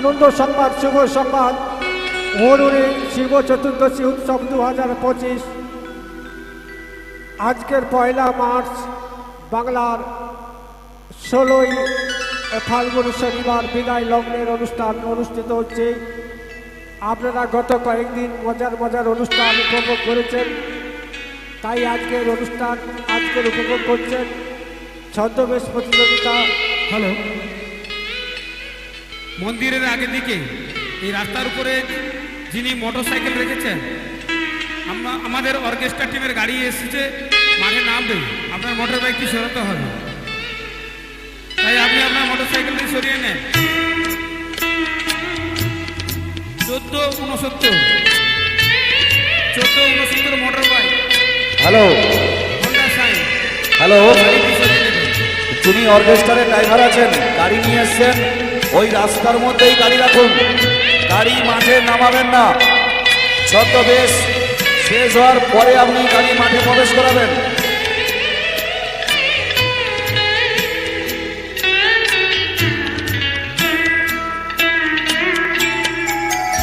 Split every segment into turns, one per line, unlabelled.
আনন্দ সংবাদ, শুভ সংবাদ। অরুণী শিব চতুর্দশী উৎসব দু হাজার পঁচিশ। আজকের পয়লা মার্চ, বাংলার ষোলোই ফাল্গুন শনিবার বিদায় লগ্নের অনুষ্ঠান অনুষ্ঠিত হচ্ছে। আপনারা গত কয়েকদিন মজার মজার অনুষ্ঠান উপভোগ করেছেন। তাই আজকের অনুষ্ঠান আজকের উপভোগ করছেন। ছদ্মবেশ প্রতিযোগিতা।
হ্যালো। মন্দিরের আগের দিকে এই রাস্তার উপরে যিনি মোটরসাইকেল রেখেছেন আমরা আমাদের অর্কেস্ট্রা টিমের গাড়ি এসেছে মাঠে নামবে। আপনার মোটর বাইকটি সরাতে হবে? তাই আপনি আপনার মোটরসাইকেলটি সরিয়ে নেন। চোদ্দ উনসত্তর চোদ্দ উনসত্তর মোটর বাইক।
হ্যালো। হ্যালো। যিনি অর্কেস্ট্রারের ড্রাইভার আছেন গাড়ি নিয়ে এসছেন। ওই রাস্তার মধ্যেই গাড়ি রাখুন। গাড়ি মাঠে নামাবেন না। ছদ্মবেশ শেষ হওয়ার পরে আপনি গাড়ি মাঠে প্রবেশ করাবেন।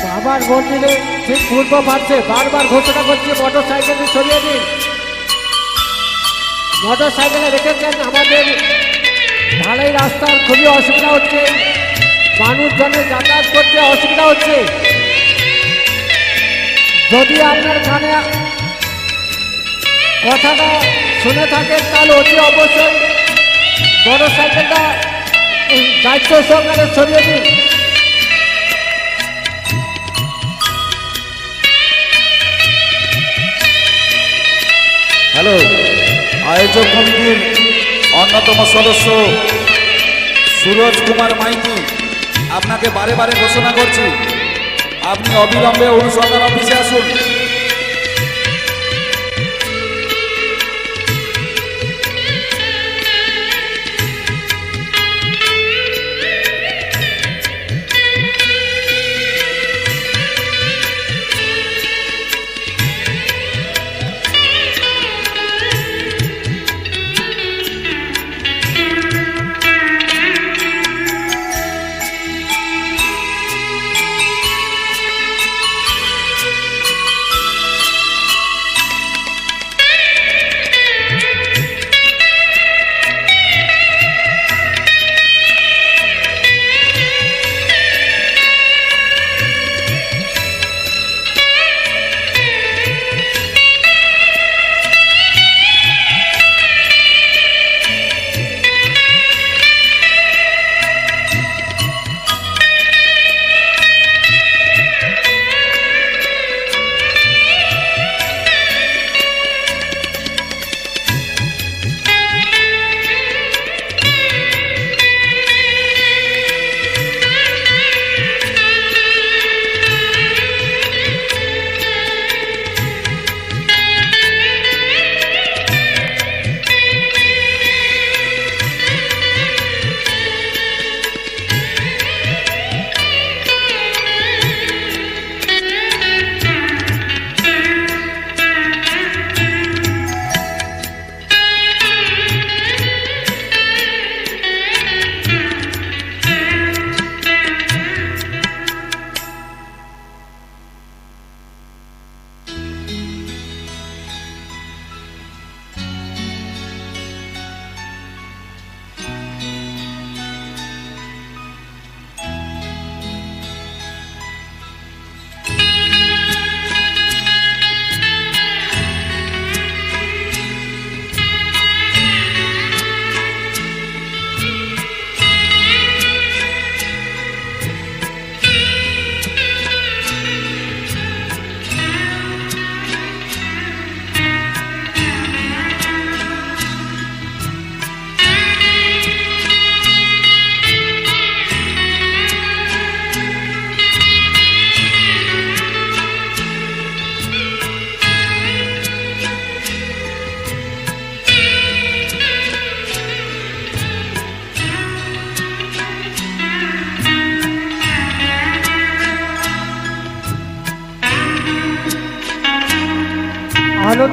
বাবার মন্দিরে ঠিক পূর্ব পাচ্ছে বারবার ঘোষণা করছে মোটর সাইকেল সরিয়ে দিন। মোটর সাইকেলে রেখেছেন আমাদের। ঢালাই রাস্তার খুবই অসুবিধা হচ্ছে। মানুষজনের যাতায়াত করতে অসুবিধা হচ্ছে। যদি আপনার কানে কথাটা শুনে থাকেন, তাহলে অতি অবশ্যই মোটর সাইকেলটা দায়িত্ব সহকারে সরিয়ে দিন।
হ্যালো, আয়োজক কমিটির অন্যতম সদস্য সুরজ কুমার মাইতি। আপনাকে বারে বারে ঘোষণা করছি। আপনি অবিলম্বে অনুসন্ধান অফিসে আসুন।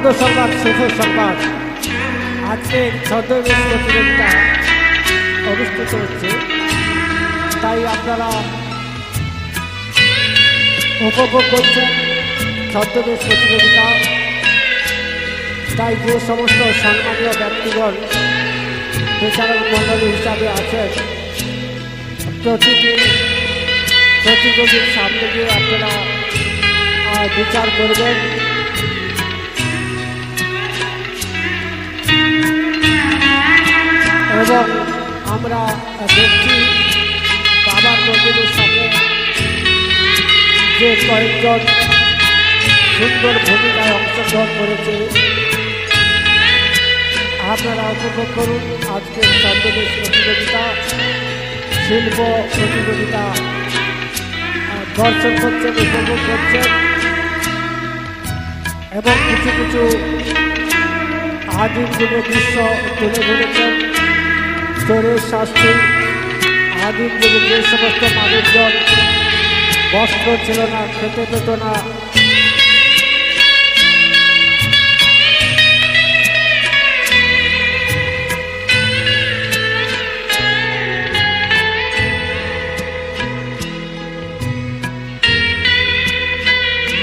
আনন্দ সংবাদ শুভ সংবাদ আজকে ছদ্মবেশ প্রতিযোগিতা অনুষ্ঠিত হচ্ছে। তাই আপনারা উপভোগ করছেন ছদ্মবেশ প্রতিযোগিতা। তাই যে সমস্ত সম্মানীয় ব্যক্তিগণ বিচারক মণ্ডলী হিসাবে আছেন প্রতিটি প্রতিযোগীর সামনে গিয়ে আপনারা বিচার করবেন। এবং আমরা দেখছি বাবার মন্দিরের সামনে যে কয়েকজন সুন্দর ভূমিকায় অংশগ্রহণ করেছে। আপনারা উপভোগ করুন আজকের ছদ্মবেশ প্রতিযোগিতা, শিল্প প্রতিযোগিতা। দর্শন করছেন উপভোগ করছেন। এবং কিছু কিছু আদিম যুগের দৃশ্য তুলে ধরেছেন। চোরের শাস্তি। আদিম যুগে যে সমস্ত মানুষজন বস্ত্র ছিল না, খেতে পেত না।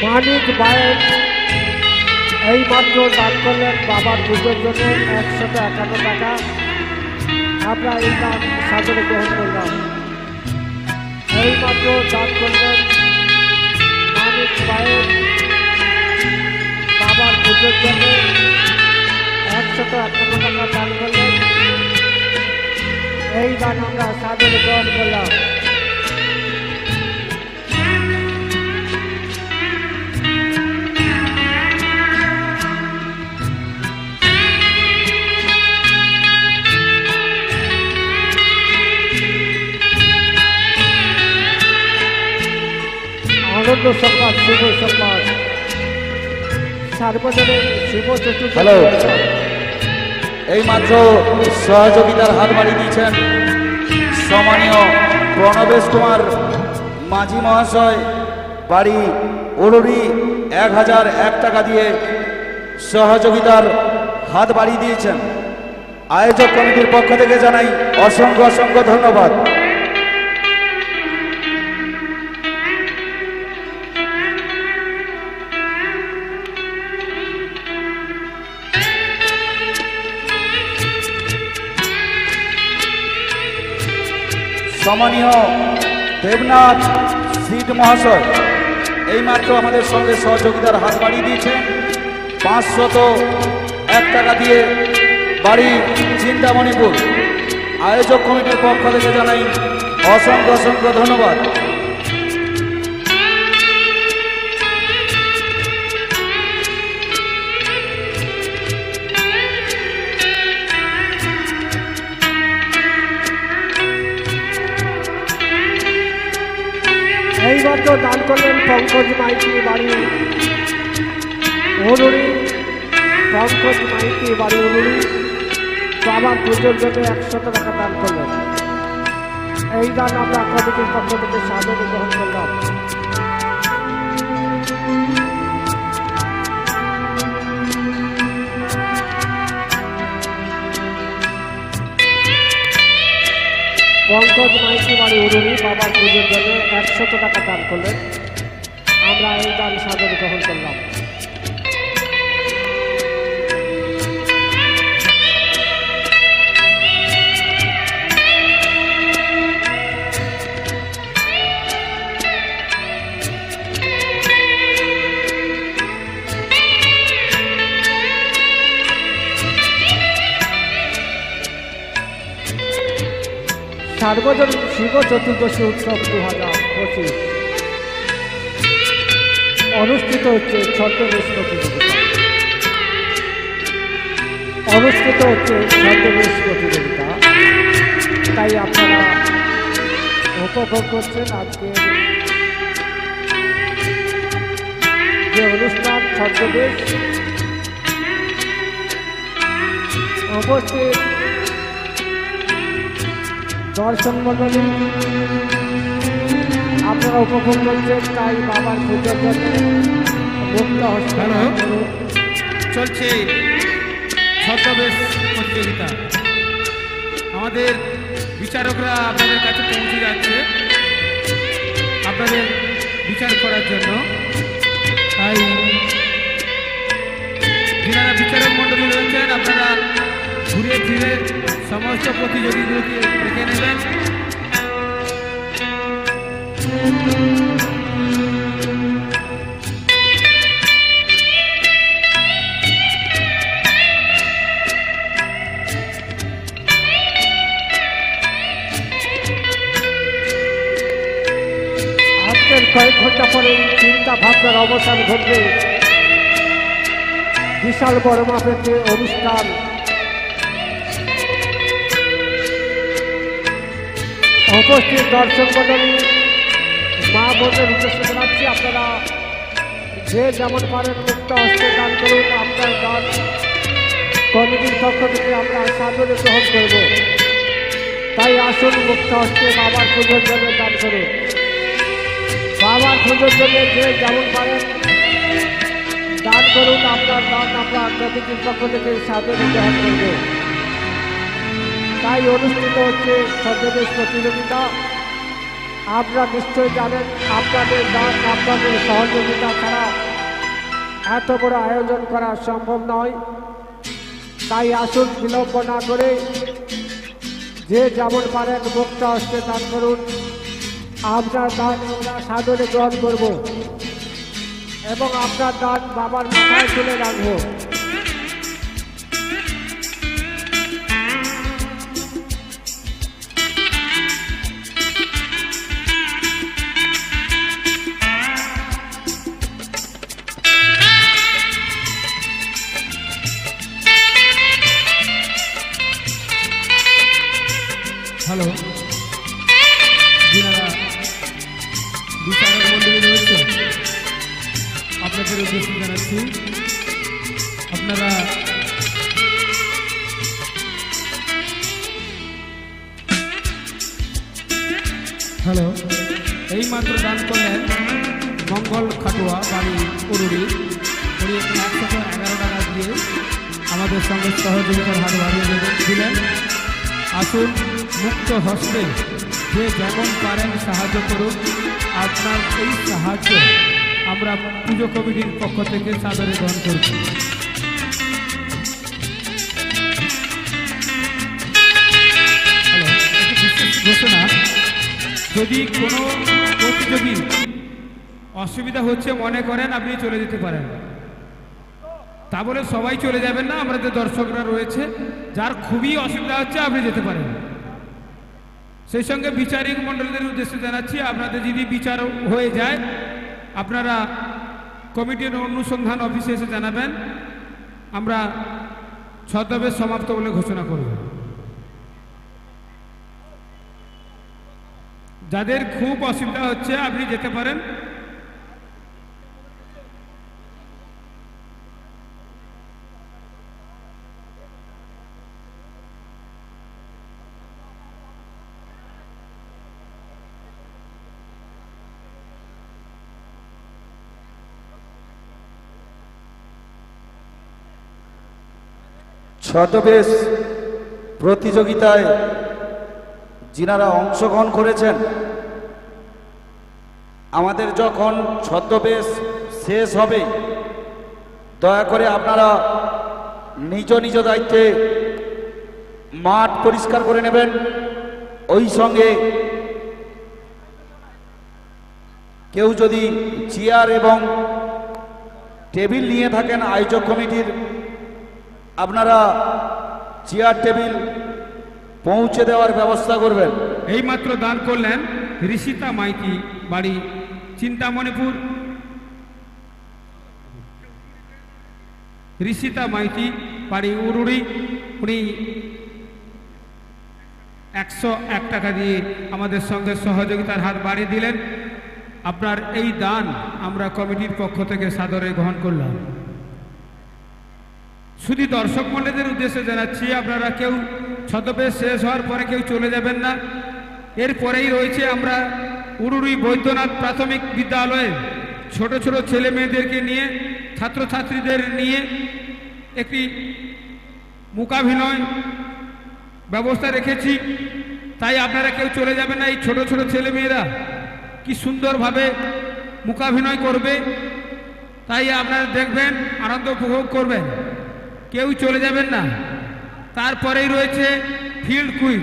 মানিক বায়ের এই মাত্র দান করলেন বাবার পুজোর জন্য একশত একান্ন টাকা। আমরা এই নাম সাগরে গ্রহণ করলাম। এই মাত্র দান করলেন মানিক পায়ের বাবার পুজোর জন্য একশত একশো টাকা দান করলেন। এই দান আমরা সাগরে গ্রহণ করলাম। আনন্দ সংবাদ শুভ সংবাদ সার্বজনীন শুভ চতুর্থ।
হ্যালো। এই মাত্র সহযোগিতার হাত বাড়িয়ে দিয়েছেন সম্মানীয় প্রণবেশ কুমার মাঝি মহাশয়, বাড়ি উড়ুরি এক হাজার এক টাকা দিয়ে সহযোগিতার হাত বাড়িয়ে দিয়েছেন। আয়োজক কমিটির পক্ষ থেকে জানাই অসংখ্য অসংখ্য ধন্যবাদ। সম্মানীয় দেবনাথ সিট মহাশয়। এইমাত্র আমাদের সঙ্গে সহযোগিতার হাত বাড়িয়ে দিয়েছেন। পাঁচশত এক টাকা দিয়ে বাড়ি চিন্তামণিপুর। আয়োজক কমিটির পক্ষ থেকে জানাই অসংখ্য অসংখ্য ধন্যবাদ।
এই মাত্র দান করলেন পঙ্কজ মাইতি বাড়ি। অরুণী পঙ্কজ মাইতি বাড়ি অনুরি বাবার পুজোর জন্য একশো টাকা দান করলেন। এই দান আমরা কমিটির পক্ষ থেকে সাদরে গ্রহণ করলাম। পঙ্কজ মাইতি বাড়ি উড়ুনি বাবার পুজোর জন্য একশত টাকা দান করলেন। আমরা এই দান সাদরে গ্রহণ করলাম। সার্বজনীন শিব চতুর্দশী উৎসব দু হাজার পঁচিশ। অনুষ্ঠিত হচ্ছে ছদ্মবেশ প্রতিযোগিতা। অনুষ্ঠিত হচ্ছে ছদ্মবেশ প্রতিযোগিতা। তাই আপনারা উপভোগ করছেন আজকের যে অনুষ্ঠান ছদ্মবেশ। উপস্থিত দর্শন মন্ডলী। আপনারা উপভোগ করছেন, তাই বাবার পুজোর জন্য।
চলছে ছদ্মবেশ প্রতিযোগিতা। আমাদের বিচারকরা আপনাদের কাছে পৌঁছে যাচ্ছে আপনাদের বিচার করার জন্য। তাই যারা বিচারক মণ্ডলী রয়েছেন, আপনারা ঘুরে ফিরে সমস্ত প্রতিযোগীগুলোকে দেখে নেবেন।
কয়েক ঘণ্টা পরে চিন্তা ভাবনার অবসান ঘটবে। বিশাল বড় মাপের যে অনুষ্ঠান উপস্থিত দর্শক মন্ডলী মা বোনের উদ্দেশ্যে জানাচ্ছি। আপনারা যে যেমন পারেন মুক্ত হস্তে দান করুন, আপনার দান কমিটির পক্ষ থেকে আমরা সাদরে গ্রহণ করব। তাই আসুন মুক্ত হস্তে বাবার পুজোর জন্য দান করুন। বাবার পুজোর জন্য যে যেমন পারেন দান করুন, আপনার দান আমরা কমিটির পক্ষ থেকে সাদরে গ্রহণ করব। তাই অনুষ্ঠিত হচ্ছে ছদ্মবেশ প্রতিযোগিতা। আপনারা নিশ্চয় জানেন, আপনাদের দান আপনাদের সহযোগিতা ছাড়া এত বড় আয়োজন করা সম্ভব নয়। তাই আসুন বিলম্ব না করে যে যেমন পারেন মুক্ত হস্তে দান করুন। আপনার দান আমরা সাদরে গ্রহণ করব এবং আপনার দান বাবার মাথায় তুলে রাখব।
বাড়ি উরুড়ি উনি একশত এগারো টাকা দিয়ে আমাদের সঙ্গে সহযোগিতার হাত বাড়িয়ে দিলেন। আসুন, মুক্ত হস্তে যে যেমন পারেন সাহায্য করুন। আপনার এই সাহায্য আমরা পুজো কমিটির পক্ষ থেকে সাদরে গ্রহণ করছি। ঘোষণা। যদি কোনো প্রতিযোগী অসুবিধা হচ্ছে, মনে করেন আপনি চলে যেতে পারেন। তা বলে সবাই চলে যাবেন না, আমাদের দর্শকরা রয়েছে, যার খুবই অসুবিধা হচ্ছে আপনি যেতে পারেন। সেই সঙ্গে বিচারিক মণ্ডলীদের উদ্দেশ্যে জানাচ্ছি, আপনাদের যদি বিচার হয়ে যায়, আপনারা কমিটির অনুসন্ধান অফিসে এসে জানাবেন। আমরা ছদ্মবেশ সমাপ্ত বলে ঘোষণা করব। যাদের খুব অসুবিধা হচ্ছে, আপনি যেতে পারেন।
ছদ্মবেশ প্রতিযোগিতায় যিনারা অংশগ্রহণ করেছেন, আমাদের যখন ছদ্মবেশ শেষ হবে, দয়া করে আপনারা নিজ নিজ দায়িত্বে মাঠ পরিষ্কার করে নেবেন। ওই সঙ্গে কেউ যদি চেয়ার এবং টেবিল নিয়ে থাকেন, আয়োজক কমিটির আপনারা চেয়ার টেবিল পৌঁছে দেওয়ার ব্যবস্থা করবেন।
এইমাত্র দান করলেন ঋষিতা মাইতি, বাড়ি চিন্তামণিপুর। ঋষিতা মাইতি, বাড়ি উরুড়ি। উনি একশো এক টাকা দিয়ে আমাদের সঙ্গে সহযোগিতার হাত বাড়িয়ে দিলেন। আপনার এই দান আমরা কমিটির পক্ষ থেকে সাদরে গ্রহণ করলাম। শুধু দর্শক মণ্ডলীদের উদ্দেশ্যে জানাচ্ছি, আপনারা কেউ ছদ্মবেশ শেষ হওয়ার পরে কেউ চলে যাবেন না। এরপরেই রয়েছে আমরা উরুড়ি বৈদ্যনাথ প্রাথমিক বিদ্যালয়ে ছোট ছোট ছেলে মেয়েদেরকে নিয়ে, ছাত্রছাত্রীদের নিয়ে একটি মূকাভিনয় ব্যবস্থা রেখেছি। তাই আপনারা কেউ চলে যাবেন না, এই ছোট ছোট ছেলে মেয়েরা। কি সুন্দরভাবে মুখাভিনয় করবে, তাই আপনারা দেখবেন, আনন্দ উপভোগ করবেন। কেউ চলে যাবেন না। তারপরেই রয়েছে ফিল্ড কুইজ।